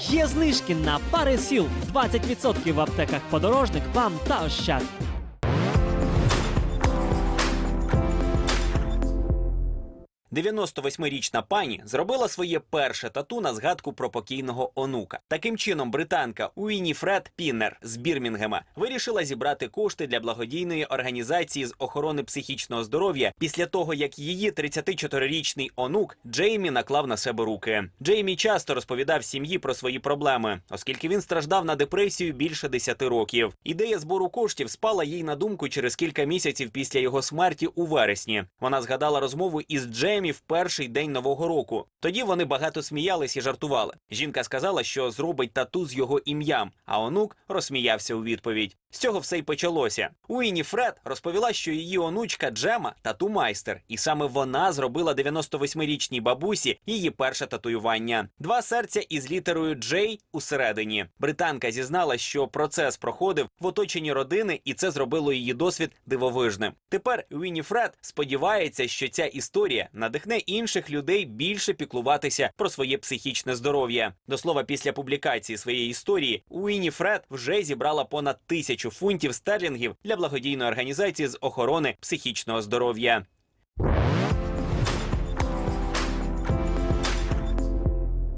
Є знижки на пари сіл 20% в аптеках подорожник, вам та ощад. – 98-річна пані зробила своє перше тату на згадку про покійного онука. Таким чином, британка Уініфред Піннер з Бірмінгема вирішила зібрати кошти для благодійної організації з охорони психічного здоров'я після того, як її 34-річний онук Джеймі наклав на себе руки. Джеймі часто розповідав сім'ї про свої проблеми, оскільки він страждав на депресію більше 10 років. Ідея збору коштів спала їй на думку через кілька місяців після його смерті у вересні. Вона згадала розмову із Джеймі в перший день нового року. Тоді вони багато сміялись і жартували. Жінка сказала, що зробить тату з його ім'ям, а онук розсміявся у відповідь. З цього все й почалося. Уіні Фред розповіла, що її онучка Джема тату-майстер, і саме вона зробила 98-річній бабусі її перше татуювання. Два серця із літерою Джей усередині. Британка зізнала, що процес проходив в оточенні родини, і це зробило її досвід дивовижним. Тепер Уіні Фред сподівається, що ця історія надихне інших людей більше піклуватися про своє психічне здоров'я. До слова, після публікації своєї історії Уіні Фред вже зібрала понад тисячу фунтів стерлінгів для благодійної організації з охорони психічного здоров'я.